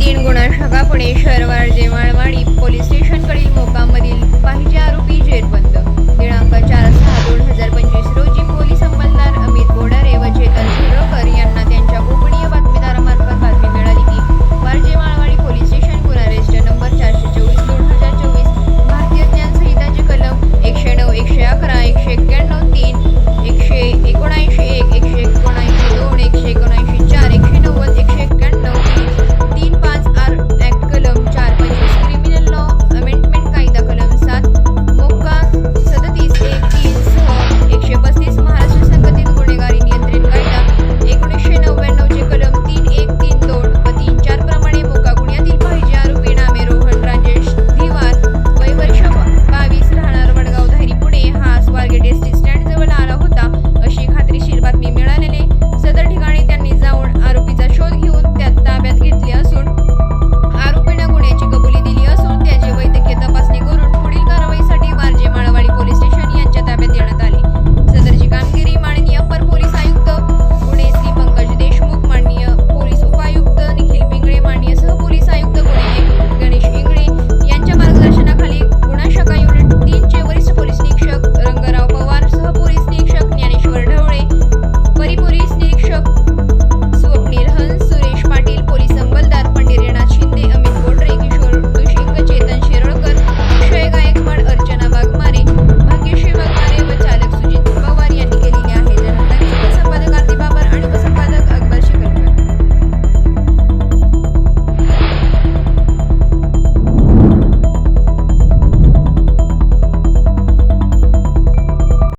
तीन गुन्हा शाखा पुणे शहर वारजे पोलीस स्टेशनकडील मोकामध्ये